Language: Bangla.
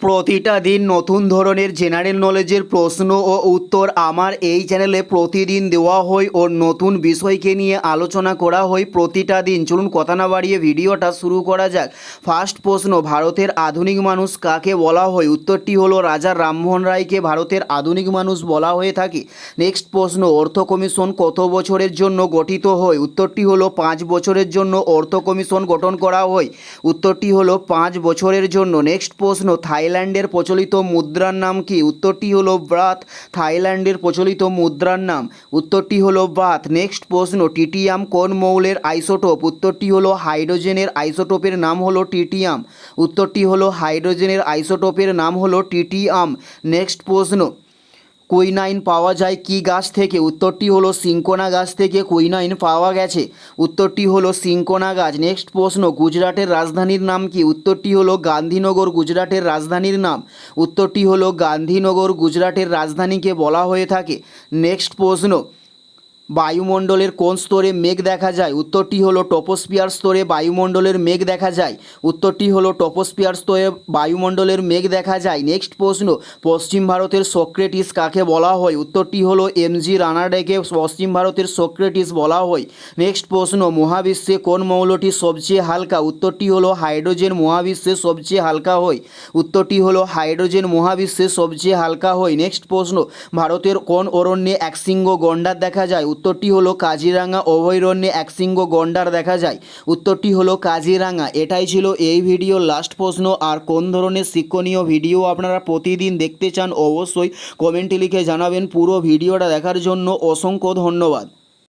প্রতিটা দিন নতুন ধরনের জেনারেল নলেজের প্রশ্ন ও উত্তর আমার এই চ্যানেলে প্রতিদিন দেওয়া হয় ও নতুন বিষয়কে নিয়ে আলোচনা করা হয় প্রতিটা দিন। চলুন কথা না বাড়িয়ে ভিডিওটা শুরু করা যাক। ফার্স্ট প্রশ্ন, ভারতের আধুনিক মানুষ কাকে বলা হয়? উত্তরটি হলো রাজা রামমোহন রায়কে ভারতের আধুনিক মানুষ বলা হয়ে থাকে। নেক্সট প্রশ্ন, অর্থ কমিশন কত বছরের জন্য গঠিত হয়? উত্তরটি হলো পাঁচ বছরের জন্য অর্থ কমিশন গঠন করা হয়। উত্তরটি হলো পাঁচ বছরের জন্য। নেক্সট প্রশ্ন থাইল্যান্ডের প্রচলিত মুদ্রার নাম কি? উত্তরটি হলো ব্রাত, থাইল্যান্ডের প্রচলিত মুদ্রার নাম। উত্তরটি হলো ব্রাত। নেক্সট প্রশ্ন, টিটিয়াম কোন মৌলের আইসোটোপ? উত্তরটি হলো হাইড্রোজেনের আইসোটোপের নাম হলো টিটিয়াম। উত্তরটি হলো হাইড্রোজেনের আইসোটোপের নাম হলো টিটিয়াম। নেক্সট প্রশ্ন কুইনাইন পাওয়া যায় কি গাছ থেকে? উত্তরটি হলো সিঙ্কোনা গাছ থেকে কুইনাইন পাওয়া গেছে। উত্তরটি হলো সিঙ্কোনা গাছ। নেক্সট প্রশ্ন, গুজরাটের রাজধানীর নাম কি? উত্তরটি হলো গান্ধীনগর, গুজরাটের রাজধানীর নাম। উত্তরটি হলো গান্ধীনগর, গুজরাটের রাজধানীকে বলা হয়ে থাকে। নেক্সট প্রশ্ন বায়ুমণ্ডলের কোন স্তরে মেঘ দেখা যায়? উত্তরটি হলো টপোস্পিয়ার স্তরে বায়ুমণ্ডলের মেঘ দেখা যায়। উত্তরটি হলো টপোস্পিয়ার স্তরে বায়ুমণ্ডলের মেঘ দেখা যায়। নেক্সট প্রশ্ন, পশ্চিম ভারতের সক্রেটিস কাকে বলা হয়? উত্তরটি হলো এমজি রানাডেকে পশ্চিম ভারতের সক্রেটিস বলা হয়। নেক্সট প্রশ্ন, মহাবিশ্বে কোন মৌলটি সবচেয়ে হালকা? উত্তরটি হলো হাইড্রোজেন মহাবিশ্বে সবচেয়ে হালকা হয়। উত্তরটি হলো হাইড্রোজেন মহাবিশ্বে সবচেয়ে হালকা হয়। নেক্সট প্রশ্ন, ভারতের কোন অরণ্যে একশৃঙ্গ গন্ডার দেখা যায়? উত্তরটি হলো কাজিরাঙ্গা অভয়ারণ্যে এক সিংহ গন্ডার দেখা যায়। উত্তরটি হলো কাজিরাঙ্গা এটাই ছিল এই ভিডিও লাস্ট প্রশ্ন। আর কোন ধরনের শিক্ষণীয় ভিডিও আপনারা প্রতিদিন দেখতে চান অবশ্যই কমেন্টে লিখে জানাবেন। পুরো ভিডিওটা দেখার জন্য অসংখ্য ধন্যবাদ।